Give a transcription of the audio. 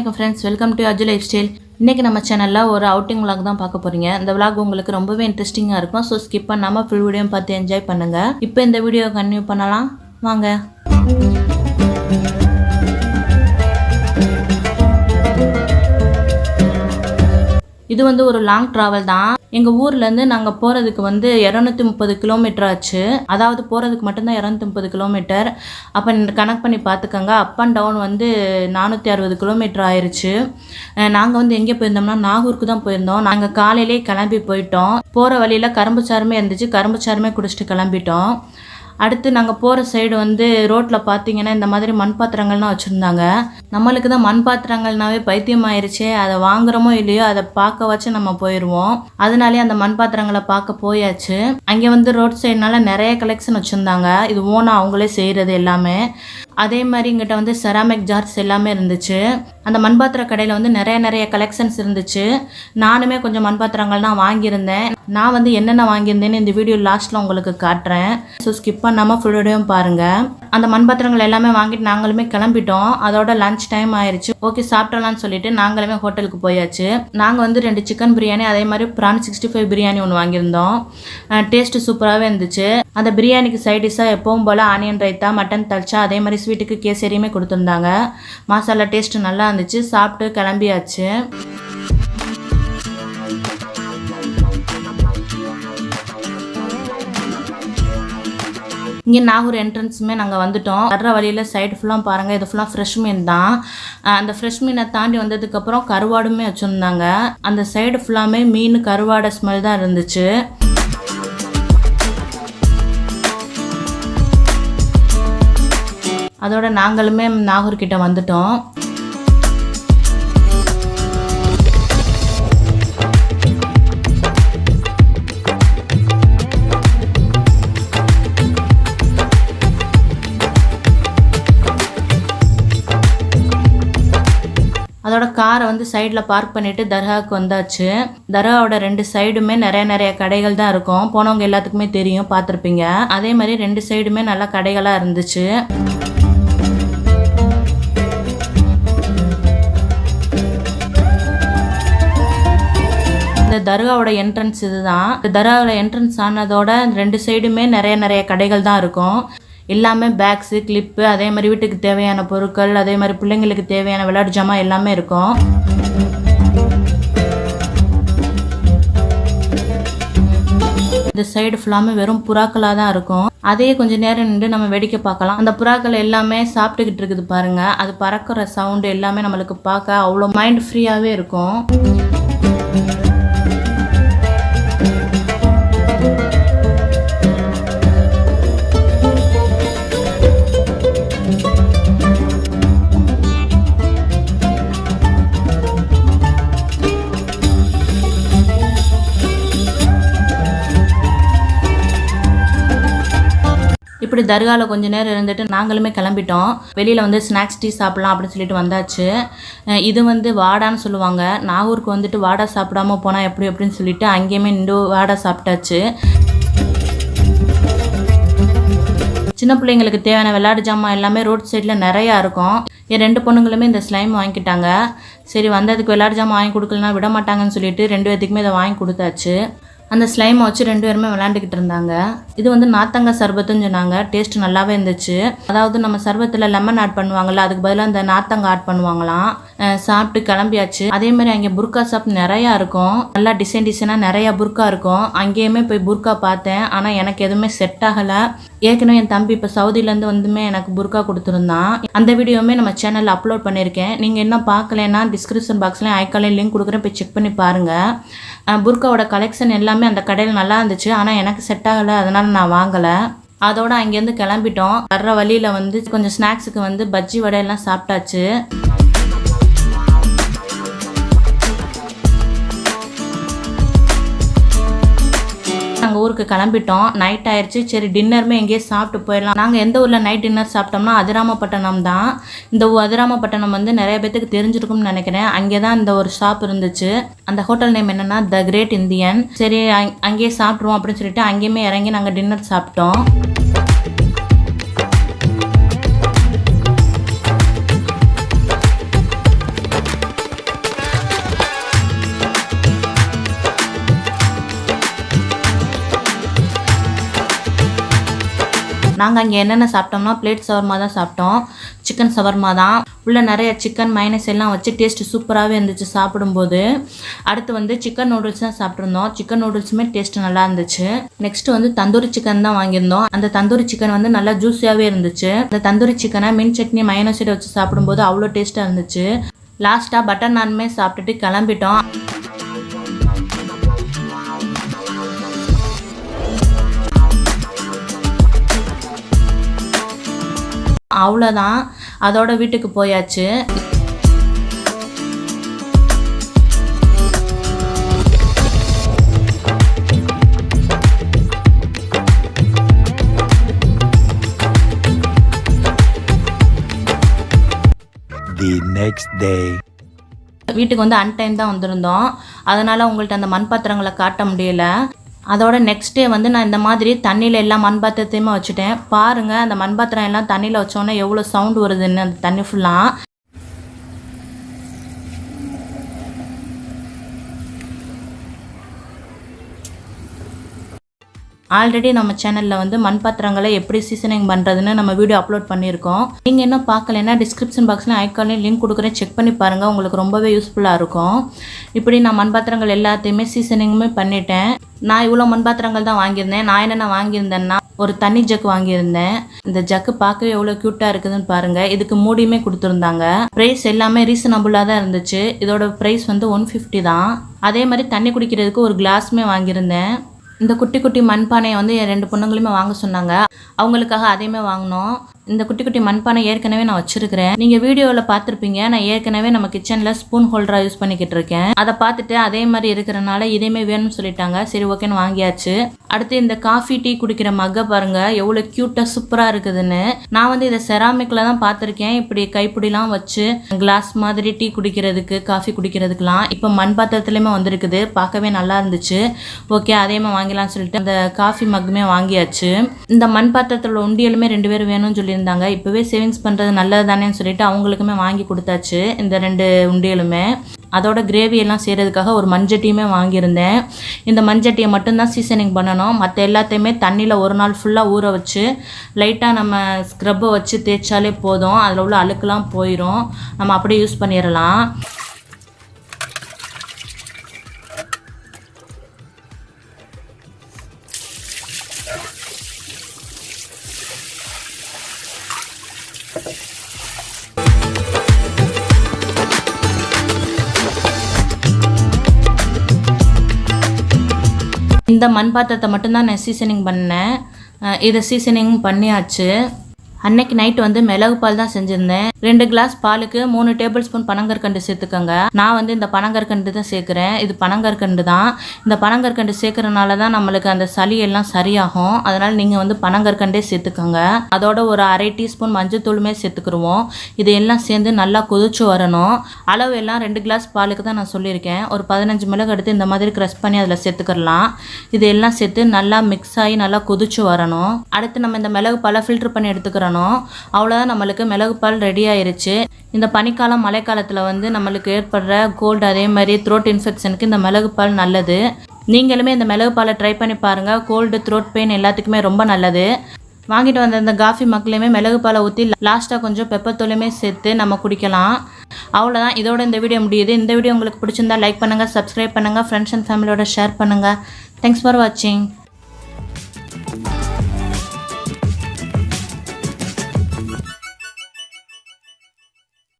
வலைக்கம் friends welcome to Aju lifestyle இன்றைக்கி நம்ம சேனலில் ஒரு அவுட்டிங் விளாக் தான் பார்க்க போகிறீங்க இந்த விளாக் உங்களுக்கு ரொம்பவே இன்ட்ரெஸ்டிங்காக இருக்கும். ஸோ ஸ்கிப் பண்ணாமல் ஃபுல் வீடியோ பார்த்து என்ஜாய் பண்ணுங்கள் இப்போ இந்த வீடியோ கன்டினியூ பண்ணலாம். வாங்க. இது வந்து ஒரு லாங் ட்ராவல் தான். எங்கள் ஊர்லேருந்து நாங்கள் போகிறதுக்கு வந்து இரநூத்தி முப்பது கிலோமீட்டர் ஆச்சு. அதாவது போகிறதுக்கு மட்டும்தான் இரநூத்தி முப்பது கிலோமீட்டர் அப்போ கனெக்ட் பண்ணி பார்த்துக்கோங்க அப் அண்ட் டவுன் வந்து நானூற்றி அறுபது கிலோமீட்டர் ஆயிடுச்சு நாங்கள் வந்து எங்கே போயிருந்தோம்னா நாகூருக்கு தான் போயிருந்தோம். நாங்கள் காலையிலே கிளம்பி போயிட்டோம். போகிற வழியில் கரும்பு சாருமே இருந்துச்சு. கரும்பு சாருமே குடிச்சிட்டு கிளம்பிட்டோம். அடுத்து நாங்கள் போகிற சைடு வந்து ரோட்டில் பார்த்தீங்கன்னா இந்த மாதிரி மண் பாத்திரங்கள்லாம் வச்சுருந்தாங்க. நம்மளுக்கு தான் மண் பாத்திரங்கள்னாவே பைத்தியம் ஆயிருச்சே அதை வாங்குறோமோ இல்லையோ அதை பார்க்க வச்சு நம்ம போயிடுவோம் அதனாலே அந்த மண் பாத்திரங்களை பார்க்க போயாச்சு. அங்கே வந்து ரோட் சைடுனால நிறைய கலெக்ஷன் வச்சுருந்தாங்க. இது ஓனாக அவங்களே செய்கிறது எல்லாமே. அதே மாதிரி இங்கிட்ட வந்து செராமிக் ஜார்ஸ் எல்லாமே இருந்துச்சு. அந்த மண்பாத்திர கடையில் வந்து நிறைய நிறைய கலெக்ஷன்ஸ் இருந்துச்சு. நானுமே கொஞ்சம் மண்பாத்திரங்கள்லாம் வாங்கியிருந்தேன். நான் வந்து என்னென்ன வாங்கியிருந்தேன்னு இந்த வீடியோ லாஸ்ட்டில் உங்களுக்கு காட்டுறேன். ஸோ ஸ்கிப் பண்ணாமல் ஃபுல் வீடியோவும் பாருங்கள் அந்த மண்பாத்திரங்கள் எல்லாமே வாங்கிட்டு நாங்களுமே கிளம்பிட்டோம். அதோட லஞ்ச் டைம் ஆயிடுச்சு ஓகே சாப்பிடலாம்னு சொல்லிட்டு நாங்களுமே ஹோட்டலுக்கு போயாச்சு. நாங்கள் வந்து ரெண்டு சிக்கன் பிரியாணி அதே மாதிரி ப்ரான் சிக்ஸ்டி ஃபைவ் பிரியாணி ஒன்று வாங்கியிருந்தோம் டேஸ்ட்டு சூப்பராகவே இருந்துச்சு. அந்த பிரியாணிக்கு சைட் டிஷ்ஷாக எப்பவும் போல் ஆனியன் ரைத்தா மட்டன் தல்ச்சா அதே மாதிரி ஸ்வீட்டுக்கு கேசரியுமே கொடுத்துருந்தாங்க. மசாலா டேஸ்ட்டு நல்லா இருந்துச்சு சாப்பிட்டு கிளம்பியாச்சு. இங்கே நாகூர் என்ட்ரன்ஸுமே நாங்கள் வந்துட்டோம். வர்ற வழியில் சைடு ஃபுல்லாக பாருங்கள் இது ஃபுல்லாக ஃப்ரெஷ் மீன் தான். அந்த ஃப்ரெஷ் மீனை தாண்டி வந்ததுக்கப்புறம் கருவாடுமே வச்சுருந்தாங்க. அந்த சைடு ஃபுல்லாமே மீன் கருவாடை ஸ்மெல் தான் இருந்துச்சு. அதோட நாங்களுமே நாகூர்கிட்ட வந்துட்டோம். அதோட காரை வந்து சைடில் பார்க் பண்ணிட்டு தர்காவுக்கு வந்தாச்சு. தர்காவோட ரெண்டு சைடுமே நிறைய நிறைய கடைகள் தான் இருக்கும். போனவங்க எல்லாத்துக்குமே தெரியும் பார்த்துருப்பீங்க. அதே மாதிரி ரெண்டு சைடுமே நல்லா கடைகளாக இருந்துச்சு. இந்த தர்காவோட என்ட்ரன்ஸ் இதுதான். இந்த தர்காவோட என்ட்ரன்ஸ் ஆனதோட ரெண்டு சைடுமே நிறைய நிறைய கடைகள் தான் இருக்கும். எல்லாமே பேக்ஸு கிளிப்பு அதே மாதிரி வீட்டுக்கு தேவையான பொருட்கள் அதே மாதிரி பிள்ளைங்களுக்கு தேவையான விளையாட்டு ஜாமான் எல்லாமே இருக்கும். இந்த சைடு ஃபுல்லாமே வெறும் புறாக்களாக தான் இருக்கும். அதே கொஞ்ச நேரம் நின்று நம்ம வேடிக்கை பார்க்கலாம். அந்த புறாக்கள் எல்லாமே சாப்பிட்டுக்கிட்டு இருக்குது பாருங்க. அது பறக்கிற சவுண்டு எல்லாமே நம்மளுக்கு பார்க்க அவ்வளோ மைண்ட் ஃப்ரீயாகவே இருக்கும். தர்காவில் கொஞ்ச நேரம் இருந்துட்டு நாங்களுமே கிளம்பிட்டோம். வெளியில் வந்து ஸ்நாக்ஸ் டீ சாப்பிட்லாம் அப்படின்னு சொல்லிட்டு வந்தாச்சு. இது வந்து வாடான்னு சொல்லுவாங்க. நாகூருக்கு வந்துட்டு வாடா சாப்பிடாம போனால் எப்படி அப்படின்னு சொல்லிட்டு அங்கேயுமே நின்று வாடா சாப்பிட்டாச்சு. சின்ன பிள்ளைங்களுக்கு தேவையான விளையாட்டு ஜாமான் எல்லாமே ரோட் சைடில் நிறையா இருக்கும். என் ரெண்டு பொண்ணுங்களுமே இந்த ஸ்லைம் வாங்கிக்கிட்டாங்க. சரி வந்ததுக்கு விளையாட்டு ஜாமான் வாங்கி கொடுக்கலனா விட மாட்டாங்கன்னு சொல்லிட்டு ரெண்டு பேத்துக்குமே இதை வாங்கி கொடுத்தாச்சு. அந்த ஸ்லைமை வச்சு ரெண்டு பேருமே விளாண்டுக்கிட்டு இருந்தாங்க. இது வந்து நாத்தங்க சர்பத்துன்னு சொன்னாங்க. டேஸ்ட் நல்லாவே இருந்துச்சு. அதாவது நம்ம சர்பத்தில் லெமன் ஆட் பண்ணுவாங்கல்ல அதுக்கு பதிலாக அந்த நாத்தங்க ஆட் பண்ணுவாங்களாம். சாப்பிட்டு கிளம்பியாச்சு. அதே மாதிரி அங்கே புர்கா ஷாப் நிறையா இருக்கும். நல்லா டிசைன் டிசைனாக நிறையா புர்கா இருக்கும். அங்கேயுமே போய் புர்கா பார்த்தேன். ஆனால் எனக்கு எதுவுமே செட் ஆகலை. ஏற்கனவே என் தம்பி இப்போ சவுதியிலேருந்து வந்துமே எனக்கு புர்கா கொடுத்துருந்தான். அந்த வீடியோவுமே நம்ம சேனலில் அப்லோட் பண்ணியிருக்கேன். நீங்கள் இன்னும் பார்க்கலன்னா டிஸ்கிரிப்ஷன் பாக்ஸ்லேயும் ஐக்காலையும் லிங்க் கொடுக்குறேன். போய் செக் பண்ணி பாருங்கள் புர்காவோட கலெக்ஷன் எல்லாமே அந்த கடையில் நல்லா இருந்துச்சு. ஆனால் எனக்கு செட் ஆகலை. அதனால் நான் வாங்கலை. அதோட அங்கேருந்து கிளம்பிட்டோம். வர்ற வழியில் வந்து கொஞ்சம் ஸ்நாக்ஸுக்கு வந்து பஜ்ஜி வடையெல்லாம் சாப்பிட்டாச்சு. ஊருக்கு கிளம்பிட்டோம். நைட் ஆயிடுச்சு சரி டின்னருமே எங்கேயே சாப்பிட்டு போயிடலாம். நாங்கள் எந்த ஊரில் நைட் டின்னர் சாப்பிட்டோம்னா அதிராமப்பட்டினம் தான். இந்த அதிராமப்பட்டினம் வந்து நிறைய பேத்துக்கு தெரிஞ்சிருக்கும்னு நினைக்கிறேன். அங்கே தான் இந்த ஒரு ஷாப் இருந்துச்சு. அந்த ஹோட்டல் நேம் என்னன்னா த கிரேட் இந்தியன் சரி அங்- அங்கேயே சாப்பிட்ருவோம் அப்படின்னு சொல்லிட்டு அங்கேயுமே இறங்கி நாங்கள் டின்னர் சாப்பிட்டோம். நாங்கள் அங்கே என்னென்ன சாப்பிட்டோம்னா பிளேட் சவர்மா தான் சாப்பிட்டோம். சிக்கன் சவர்மா தான். உள்ளே நிறைய சிக்கன் மைனஸ் எல்லாம் வச்சு டேஸ்ட் சூப்பராகவே இருந்துச்சு சாப்பிடும்போது. அடுத்து வந்து சிக்கன் நூடுல்ஸ் தான் சாப்பிட்ருந்தோம் சிக்கன் நூடுல்ஸுமே டேஸ்ட் நல்லா இருந்துச்சு. நெக்ஸ்ட்டு வந்து தந்தூரி சிக்கன் தான் வாங்கியிருந்தோம். அந்த தந்தூரி சிக்கன் வந்து நல்லா ஜூஸியாகவே இருந்துச்சு. அந்த தந்தூரி சிக்கனை மின் சட்னி மைனஸில் வச்சு சாப்பிடும்போது அவ்வளோ டேஸ்ட்டாக இருந்துச்சு. லாஸ்ட்டாக பட்டர் நான்மே சாப்பிட்டுட்டு கிளம்பிட்டோம். அவ்வளோதான் அதோட வீட்டுக்கு போயாச்சு. The next day. வீட்டுக்கு வந்து அன்டைம் தான் வந்திருந்தோம். அதனால் உங்கள்ட்ட அந்த மண் பாத்திரங்களை காட்ட முடியல. அதோட நெக்ஸ்ட் டே வந்து நான் இந்த மாதிரி தண்ணியில் எல்லா மண் பாத்திரத்தையுமே வச்சுட்டேன். பாருங்கள் அந்த மண் பாத்திரம் எல்லாம் தண்ணியில் வச்சோன்னே எவ்வளோ சவுண்ட் வருதுன்னு அந்த தண்ணி ஃபுல்லாக ஆல்ரெடி நம்ம சேனலில் வந்து மண் பாத்திரங்களை எப்படி சீசனிங் பண்ணுறதுன்னு நம்ம வீடியோ அப்லோட் பண்ணியிருக்கோம். நீங்கள் என்ன பார்க்கலன்னா டிஸ்கிரிப்ஷன் பாக்ஸில் ஐக்காலையும் லிங்க் கொடுக்குறேன். செக் பண்ணி பாருங்கள் உங்களுக்கு ரொம்பவே யூஸ்ஃபுல்லாக இருக்கும். இப்படி நான் மண் பாத்திரங்கள் எல்லாத்தையுமே சீசனிங்குமே பண்ணிட்டேன். நான் இவ்வளோ மண் பாத்திரங்கள் தான் வாங்கியிருந்தேன். நான் என்னென்ன வாங்கியிருந்தேன்னா ஒரு தண்ணி ஜக்கு வாங்கியிருந்தேன். இந்த ஜக்கு பார்க்கவே எவ்வளோ க்யூட்டாக இருக்குதுன்னு பாருங்கள் இதுக்கு மூடியுமே கொடுத்துருந்தாங்க. ப்ரைஸ் எல்லாமே ரீசனபுளாக தான் இருந்துச்சு. இதோட ப்ரைஸ் வந்து ஒன் ஃபிஃப்டி தான். அதே மாதிரி தண்ணி குடிக்கிறதுக்கு ஒரு கிளாஸுமே வாங்கியிருந்தேன். இந்த குட்டி குட்டி மண்பானையை வந்து என் ரெண்டு பொண்ணுங்களுமே வாங்க சொன்னாங்க. அவங்களுக்காக அதையுமே வாங்கினோம். இந்த குட்டி குட்டி மண்பானை ஏற்கனவே நான் வச்சிருக்கிறேன். நீங்க வீடியோவில் பார்த்துருப்பீங்க. நான் ஏற்கனவே நம்ம கிச்சனில் ஸ்பூன் ஹோல்டராக யூஸ் பண்ணிக்கிட்டு இருக்கேன். அதை பார்த்துட்டு அதே மாதிரி இருக்கிறனால இதையுமே வேணும்னு சொல்லிட்டாங்க. சரி ஓகேன்னு வாங்கியாச்சு. அடுத்து இந்த காஃபி டீ குடிக்கிற மக்கை பாருங்க. எவ்வளோ க்யூட்டாக சூப்பராக இருக்குதுன்னு. நான் வந்து இதை செராமிக்கில் தான் பார்த்துருக்கேன். இப்படி கைப்பிடிலாம் வச்சு கிளாஸ் மாதிரி டீ குடிக்கிறதுக்கு காஃபி குடிக்கிறதுக்குலாம் இப்போ மண் பாத்திரத்துலேயுமே வந்திருக்குது. பார்க்கவே நல்லா இருந்துச்சு. ஓகே அதேமே வாங்கிலாம்னு சொல்லிட்டு அந்த காஃபி மக்குமே வாங்கியாச்சு. இந்த மண் பாத்திரத்தில் உண்டியலுமே ரெண்டு பேரும் வேணும்னு சொல்லி சொல்லியிருந்தாங்க இப்போவே சேவிங்ஸ் பண்ணுறது நல்லது தானேன்னு சொல்லிட்டு அவங்களுக்குமே வாங்கி கொடுத்தாச்சு இந்த ரெண்டு உண்டியலுமே. அதோட கிரேவி எல்லாம் செய்கிறதுக்காக ஒரு மஞ்சட்டியுமே வாங்கியிருந்தேன். இந்த மஞ்சட்டியை மட்டும்தான் சீசனிங் பண்ணணும். மற்ற எல்லாத்தையுமே தண்ணியில் ஒரு நாள் ஃபுல்லாக ஊற வச்சு லைட்டாக நம்ம ஸ்க்ரப்பை வச்சு தேய்ச்சாலே போதும். அதில் உள்ள அழுக்கெலாம் போயிடும் நம்ம அப்படியே யூஸ் பண்ணிடலாம் இந்த மண் பாத்திரத்தை மட்டும்தான் நான் சீசனிங் பண்ணேன். இதை சீசனிங் பண்ணியாச்சு. அன்னைக்கு நைட் வந்து மிளகு பால் தான் செஞ்சுருந்தேன். ரெண்டு கிளாஸ் பாலுக்கு மூணு டேபிள் ஸ்பூன் பனங்கற்கண்டு சேர்த்துக்கோங்க. நான் வந்து இந்த பனங்கற்கண்டு தான் சேர்க்குறேன். இது பனங்கற்கண்டு தான். இந்த பனங்கற்கண்டு சேர்க்கறனால தான் நம்மளுக்கு அந்த சளி எல்லாம் சரியாகும். அதனால் நீங்கள் வந்து பனங்கற்கண்டே சேர்த்துக்கோங்க. அதோட ஒரு அரை டீஸ்பூன் மஞ்சத்தூளுமே சேர்த்துக்குருவோம். இது எல்லாம் சேர்ந்து நல்லா கொதிச்சு வரணும். அளவு எல்லாம் ரெண்டு கிளாஸ் பாலுக்கு தான் நான் சொல்லியிருக்கேன். ஒரு பதினஞ்சு மிளகு எடுத்து இந்த மாதிரி க்ரஷ் பண்ணி அதில் சேர்த்துக்கிறலாம் இது எல்லாம் சேர்த்து நல்லா மிக்ஸ் ஆகி நல்லா கொதிச்சு வரணும். அடுத்து நம்ம இந்த மிளகு பாலை ஃபில்டர் பண்ணி எடுத்துக்கிறோம் எடுத்துக்கிறணும் அவ்வளோதான் நம்மளுக்கு மிளகு பால் ரெடி ஆயிருச்சு. இந்த பனிக்காலம் மழைக்காலத்தில் வந்து நம்மளுக்கு ஏற்படுற கோல்டு அதே மாதிரி த்ரோட் இன்ஃபெக்ஷனுக்கு இந்த மிளகு பால் நல்லது. நீங்களுமே இந்த மிளகு பாலை ட்ரை பண்ணி பாருங்கள் கோல்டு த்ரோட் பெயின் எல்லாத்துக்குமே ரொம்ப நல்லது. வாங்கிட்டு வந்த இந்த காஃபி மக்களையுமே மிளகு பாலை ஊற்றி லாஸ்ட்டாக கொஞ்சம் பெப்பர் தூளுமே சேர்த்து நம்ம குடிக்கலாம். அவ்வளோதான் இதோட இந்த வீடியோ முடியுது. இந்த வீடியோ உங்களுக்கு பிடிச்சிருந்தா லைக் பண்ணுங்கள் சப்ஸ்கிரைப் பண்ணுங்கள் ஃப்ரெண்ட்ஸ் அண்ட் ஃபேமிலியோட ஷேர் பண்ணுங்கள் தேங்க்ஸ் ஃபார் வாட்சிங்